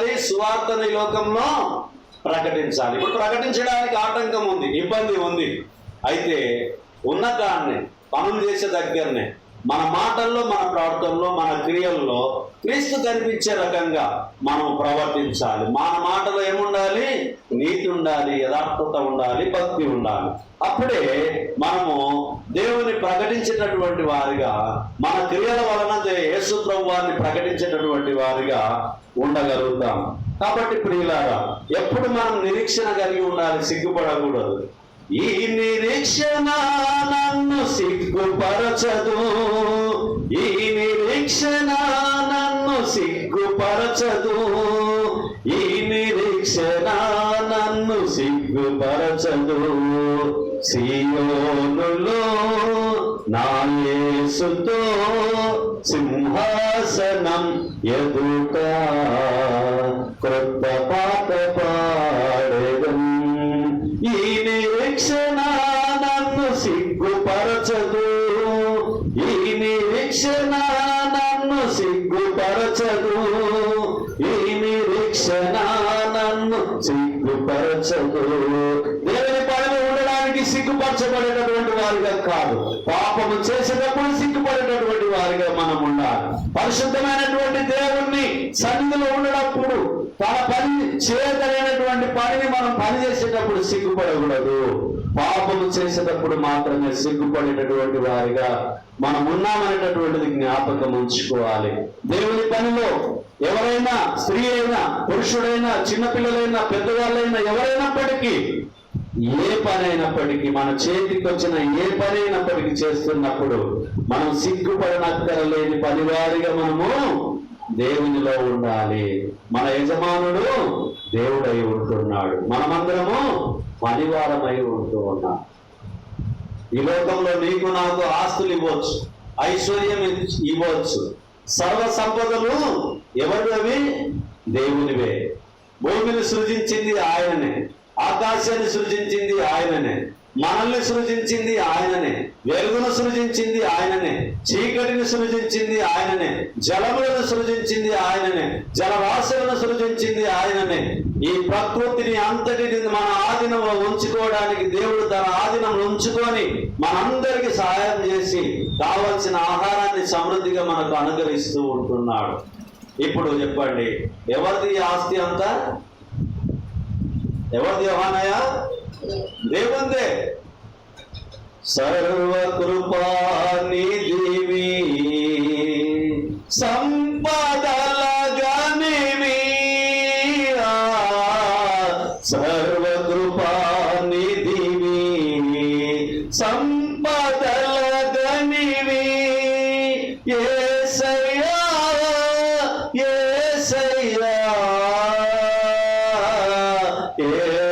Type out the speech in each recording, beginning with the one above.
సువార్తని లోకంలో ప్రకటించాలి. ఇప్పుడు ప్రకటించడానికి ఆటంకం ఉంది ఇబ్బంది ఉంది. అయితే ఉన్న కాడనే పనులు చేసే దగ్గరనే మన మాటల్లో మన ప్రార్థనలో మన క్రియల్లో క్రీస్తు కనిపించే రకంగా మనం ప్రవర్తించాలి. మన మాటలో ఏముండాలి? నీతి ఉండాలి యథార్థత ఉండాలి భక్తి ఉండాలి. అప్పుడే మనము దేవుని ప్రకటించేటటువంటి వారిగా మన క్రియల వలన యేసు వారిని ప్రకటించేటటువంటి వారిగా ఉండగలుగుతాం. కాబట్టి ప్రియులారా ఎప్పుడు మనం నిరీక్షణ కలిగి ఉండాలి సిగ్గుపడకూడదు. ఈ నిరీక్షణ నన్ను సిగ్గుపరచదు. నిరీక్షణ నన్ను సిగ్గుపరచదు. ఈ నిరీక్షణ నన్ను సిగ్గుపరచదు. సియోనులో నా యేసుతో సింహాసనం ఎదుట నిరీక్షణ నన్ను సిగ్గుపరచదు. దేవుని పనిలో ఉండడానికి సిగ్గుపరచబడేటటువంటి వారిగా కాదు. పాపము చేసేటప్పుడు సిగ్గుపడేటటువంటి వారిగా మనం ఉండాలి. పరిశుద్ధమైన సన్నిధిలో ఉండేటప్పుడు తన పని చేయగలిగినటువంటి పనిని మనం పని చేసేటప్పుడు సిగ్గుపడకూడదు పాపము చేసేటప్పుడు మాత్రమే సిగ్గుపడేటటువంటి వారిగా మనం ఉన్నామనేటటువంటిది జ్ఞాపకం ఉంచుకోవాలి. దేవుని పనిలో ఎవరైనా స్త్రీ అయినా పురుషుడైనా చిన్నపిల్లలైనా పెద్దవాళ్ళైనా ఎవరైనప్పటికీ ఏ పని అయినప్పటికీ మన చేతికి వచ్చిన ఏ పని అయినప్పటికీ చేస్తున్నప్పుడు మనం సిగ్గుపడనక్కరలేని పనివారిగా మనము దేవునిలో ఉండాలి. మన యజమానుడు దేవుడై ఉంటున్నాడు. మనమందరము పనివారమై ఉంటూ ఉన్నాం. ఈ లోకంలో నీకు నాకు ఆస్తులు ఇవ్వచ్చు ఐశ్వర్యం ఇవ్వచ్చు. సర్వ సంపదలు ఎవరివి దేవునివే. భూమిని సృజించింది ఆయననే. ఆకాశాన్ని సృజించింది ఆయననే. మనల్ని సృజించింది ఆయననే వెలుగును సృజించింది ఆయననే చీకటిని సృజించింది ఆయననే జలములను సృజించింది ఆయననే జలరాశులను సృజించింది ఆయననే. ఈ ప్రకృతిని అంతటిని మన ఆధీనంలో ఉంచుకోవడానికి దేవుడు తన ఆధీనంలో ఉంచుకొని మనందరికీ సహాయం చేసి కావలసిన ఆహారాన్ని సమృద్ధిగా మనకు అనుగ్రహిస్తూ ఉంటున్నాడు. ఇప్పుడు చెప్పండి ఎవరిది ఆస్తి అంతా? ఎవరిది యోహానయ్య? దేవుందే. సర్వకృపానిధివి సంపదలగనివి. సర్వకృపానిధివి సంపదలగనివి. ఏసయ్యా ఏసయ్యా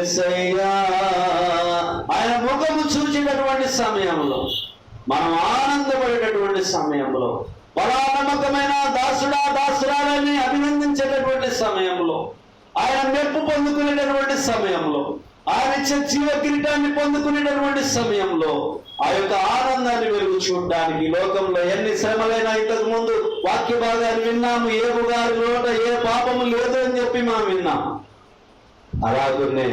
ఏసయ్యా. ఆయన ముఖము చూచినటువంటి సమయంలో మనం ఆనందపడేటటువంటి సమయంలో బలానమ్మకమైన దాసుడా దాసురాలని అభినందించేటటువంటి సమయంలో ఆయన మెప్పు పొందుకునేటటువంటి సమయంలో ఆయన ఇచ్చే జీవ కిరీటాన్ని పొందుకునేటటువంటి సమయంలో ఆ యొక్క ఆనందాన్ని వెలుగు చూడడానికి ఈ లోకంలో ఎన్ని శ్రమలైనా ఇంతకు ముందు వాక్య భాగాన్ని విన్నాము ఏ గారి లోట ఏ పాపము లేదు అని చెప్పి మనం విన్నాం అలాగనే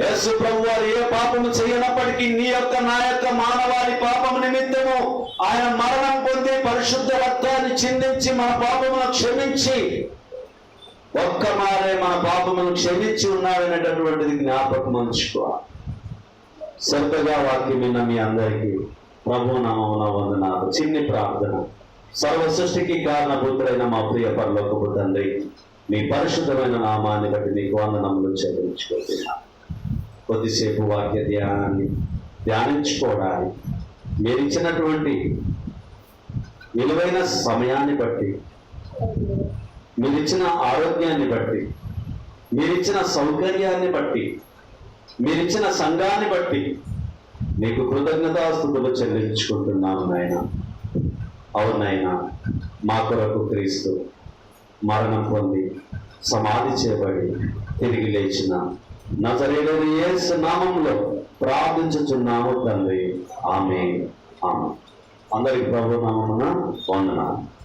యేసు ప్రభు వారు ఏ పాపము చేయనప్పటికీ నీ యొక్క నా యొక్క మానవాళి పాపము నిమిత్తము ఆయన మరణం పొంది పరిశుద్ధ రక్తాన్ని చిందించి మన పాపమును క్షమించి ఒక్క మారే మన పాపమును క్షమించి ఉన్నాడనేటటువంటిది జ్ఞాపకం ఉంచుకోవాలి శ్రద్ధగా వాక్యం విన్న మీ అందరికీ ప్రభు నామమున వందనాలు. చిన్ని ప్రార్థన. సర్వ సృష్టికి కారణభూతుడైన మా ప్రియ పరలోకపు తండ్రి మీ పరిశుద్ధమైన నామాన్ని బట్టి నీకు వందనములు చెల్లించుకుంటున్నాను కొద్దిసేపు వాక్య ధ్యానాన్ని ధ్యానించుకోవడానికి మీరు ఇచ్చినటువంటి విలువైన సమయాన్ని బట్టి మీరు ఇచ్చిన ఆరోగ్యాన్ని బట్టి మీరిచ్చిన సౌకర్యాన్ని బట్టి మీరిచ్చిన సంఘాన్ని బట్టి మీకు కృతజ్ఞతాస్థుతులు చెల్లించుకుంటున్నాను నాయన. అవునాయన మా కొరకు క్రీస్తు మరణం పొంది సమాధి చేయబడి తిరిగి లేచిన నజరేలోని ఏసు నామంలో ప్రార్థించుచున్నాము తండ్రి. ఆమె ఆమె అందరికి ప్రభు నామమున వందనాలు.